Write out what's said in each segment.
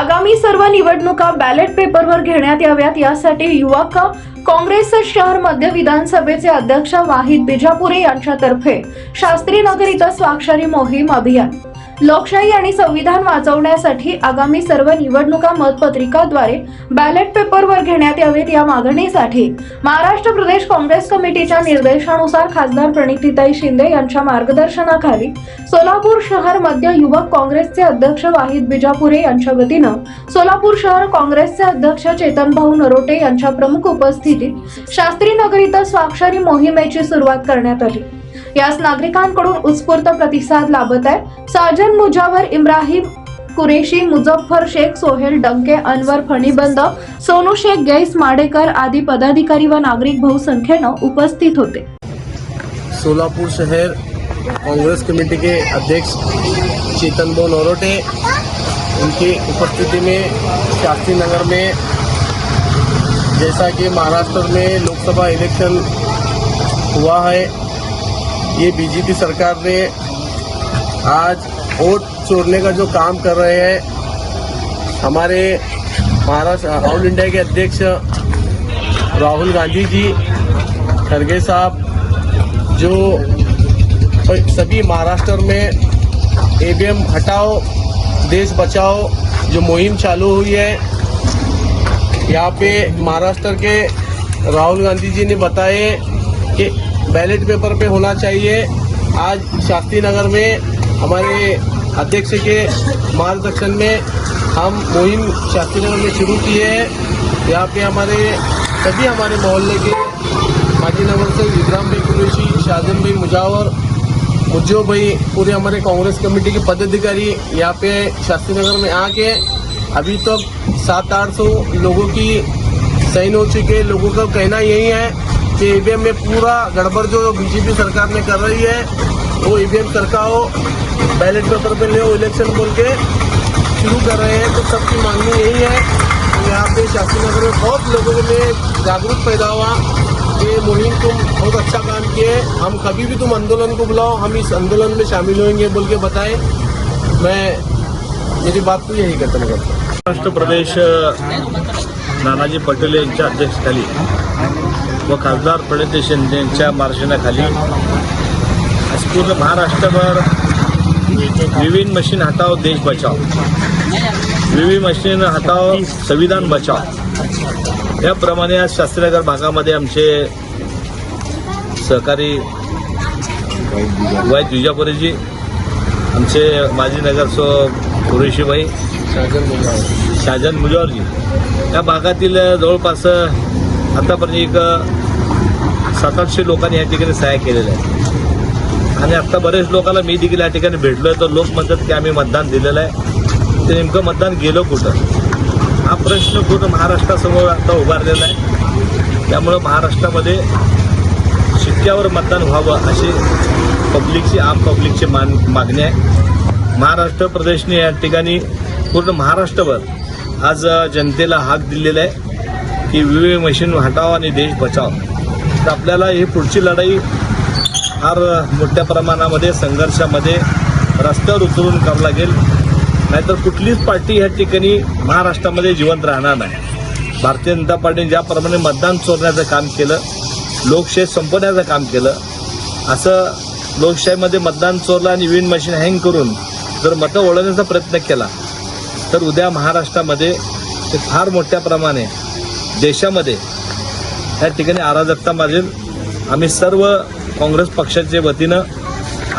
आगामी सर्व निवडणुका बॅलेट पेपरवर घेण्यात याव्यात. यासाठी युवक काँग्रेस शहर मध्य विधानसभेचे अध्यक्ष वाहिद बिजापुरे यांच्यातर्फे शास्त्री नगर इथं स्वाक्षरी मोहीम अभियान. लोकशाही आणि संविधान वाचवण्यासाठी आगामी सर्व निवडणुका मतपत्रिकाद्वारे बॅलेट पेपरवर घेण्यात यावेत या मागणीसाठी. महाराष्ट्र प्रदेश काँग्रेस कमिटीच्या निर्देशानुसार खासदार प्रणितीताई शिंदे यांच्या मार्गदर्शनाखाली सोलापूर शहर मध्य युवक काँग्रेसचे अध्यक्ष वाहिद बिजापुरे यांच्या वतीनं सोलापूर शहर काँग्रेसचे अध्यक्ष चेतनभाऊ नरोटे यांच्या प्रमुख उपस्थितीत शास्त्री नगर इथं स्वाक्षरी मोहिमेची सुरुवात करण्यात आली. यास नागरिकांकडून उत्स्फूर्त प्रतिसाद लाभत आहे. साजन मुजावर इब्राहिम कुरेशी मुझफ्फर शेख सोहेल डंके अनवर फणीबंद सोनू शेख गैस माडेकर आदी पदाधिकारी व नागरिक बहुसंख्येनं उपस्थित होते. सोलापूर शहर कांग्रेस कमेटी के अध्यक्ष चेतन बो नरोटे उनकी उपस्थिति में शास्त्री नगर में जैसा कि महाराष्ट्र में लोकसभा इलेक्शन हुआ है ये बीजेपी सरकार ने आज वोट चोरने का जो काम कर रहे हैं, हमारे महाराष्ट्र ऑल इंडिया के अध्यक्ष राहुल गांधी जी, खड़गे साहब, जो सभी महाराष्ट्र में ईवीएम हटाओ, देश बचाओ, जो मुहिम चालू हुई है, यहाँ पे महाराष्ट्र के राहुल गांधी जी ने बताए कि बैलेट पेपर पे होना चाहिए। आज शास्त्री नगर में हमारे अध्यक्ष के मार्गदर्शन में हम मुहिम शास्त्री नगर में शुरू किए हैं। यहाँ पे हमारे सभी हमारे मोहल्ले के माजी नगर से विक्रम भाई कुरेशी शाहजन भाई मुजावर, मुज्जो भाई, पूरे हमारे कांग्रेस कमेटी के पदाधिकारी यहाँ पे शास्त्री नगर में आके अभी तक सात आठ सौ लोगों की साइन हो चुके लोगों का कहना यही है कि ईवीएम में पूरा गड़बड़ जो बीजेपी सरकार ने कर रही है, वो ईवीएम सरकाओ बैलेट पेपर पे ले इलेक्शन बोल के शुरू कर रहे हैं। तो सबकी मांगनी यही है कि यहाँ पे शास्त्री नगर में बहुत लोगों के लिए जागरूक पैदा हुआ कि मुहिम तुम बहुत अच्छा काम किए। हम कभी भी तुम आंदोलन को बुलाओ, हम इस आंदोलन में शामिल होंगे बोल के बताए। मैं मेरी बात को यही खत्म महाराष्ट्र प्रदेश, नानाजी पटेल यांच्या अध्यक्षतेखाली व खासदार प्रणिती शिंदे यांच्या मार्गदर्शनाखाली आज पूर्ण महाराष्ट्रभर विविन मशीन हटाव देश बचाव. विविन मशीन हटाव संविधान बचाव. याप्रमाणे आज शास्त्रीनगर भागामध्ये आमचे सहकारी वाय तुजापुरेजी आमचे माजी नगरसो कुरेशीबाई शाजन मुजावरजी या भागातील जवळपास आतापर्यंत एक सात आठशे लोकांनी या ठिकाणी सहाय्य केलेलं आहे आणि आत्ता बरेच लोकांना मी देखील या ठिकाणी भेटलोय तर लोक म्हणतात की आम्ही मतदान दिलेलं आहे. ते नेमकं मतदान गेलं कुठं? हा प्रश्न पूर्ण महाराष्ट्रासमोर आता उभारलेला आहे. त्यामुळं महाराष्ट्रामध्ये शिक्क्यावर मतदान व्हावं अशी पब्लिकची आम पब्लिकची मान मागणी आहे. महाराष्ट्र प्रदेशने या ठिकाणी पूर्ण महाराष्ट्रभर आज जनतेला हाक दिलेला आहे की विवे मशीन हटाव आणि देश बचाव. तर आपल्याला ही पुढची लढाई फार मोठ्या प्रमाणामध्ये संघर्षामध्ये रस्त्यावर उतरून करावं लागेल. नाहीतर कुठलीच पार्टी ह्या ठिकाणी महाराष्ट्रामध्ये जिवंत राहणार नाही. भारतीय जनता पार्टीने ज्याप्रमाणे मतदान चोरण्याचं काम केलं लोकशाही संपवण्याचं काम केलं असं लोकशाहीमध्ये मतदान चोरलं आणि विन मशीन हँग करून जर मतं ओळखण्याचा प्रयत्न केला तर उद्या महाराष्ट्रामध्ये ते फार मोठ्या प्रमाणे देशामध्ये या ठिकाणी अराजकता माजेल आम्ही सर्व काँग्रेस पक्षाच्या वतीनं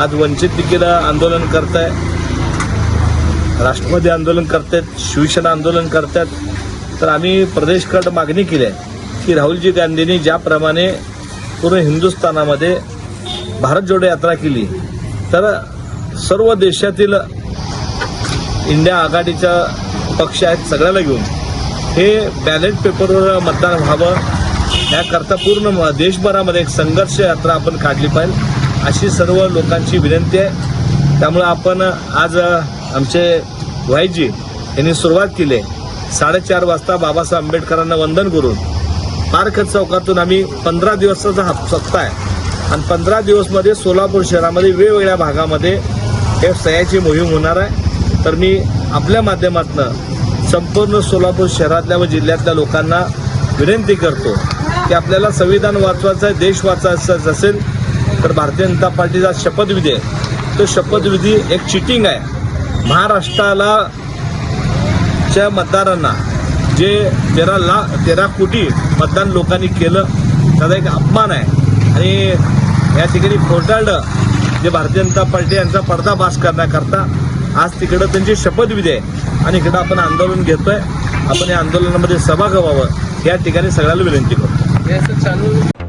आज वंचित तिकीला आंदोलन करत आहे राष्ट्रवादी आंदोलन करतायत शिवसेना आंदोलन करतात तर आम्ही प्रदेशकडे मागणी केली आहे की राहुलजी गांधींनी ज्याप्रमाणे पूर्ण हिंदुस्थानामध्ये भारत जोडो यात्रा केली तर सर्व देशातील इंडिया आघाडीच्या पक्ष आहेत सगळ्याला घेऊन. हे बॅलेट पेपरवर मतदान व्हावं. याकरता पूर्ण म- देशभरामध्ये एक संघर्ष यात्रा आपण काढली पाहिजे. अशी सर्व लोकांची विनंती आहे. त्यामुळं आपण आज आमचे वाईजी यांनी सुरुवात केली आहे. साडेचार वाजता बाबासाहेब आंबेडकरांना वंदन करून पार्क चौकातून आम्ही पंधरा दिवसाचा हा सप्ताह आहे. आणि पंधरा दिवसमध्ये सोलापूर शहरामध्ये वेगवेगळ्या भागामध्ये हे सह्याची मोहीम होणार आहे. तर मी आपल्या माध्यमातून संपूर्ण सोलापूर शहरातल्या व जिल्ह्यातल्या लोकांना विनंती करतो की आपल्याला संविधान वाचवायचं आहे देश वाचवायचा असेल तर भारतीय जनता पार्टीचा शपथविधी आहे. तो शपथविधी एक चिटिंग आहे. महाराष्ट्राला च्या मतदारांना जे तेरा लाख तेरा कोटी मतदान लोकांनी केलं त्याचा एक अपमान आहे. आणि या ठिकाणी फोटाळलं जे भारतीय जनता पार्टी यांचा पडदाभास करण्याकरता आज तिकडं त्यांची शपथविधी आहे. आणि इकडं आपण आंदोलन घेतोय. आपण या आंदोलनामध्ये सहभाग व्हावं या ठिकाणी सगळ्याला विनंती करतो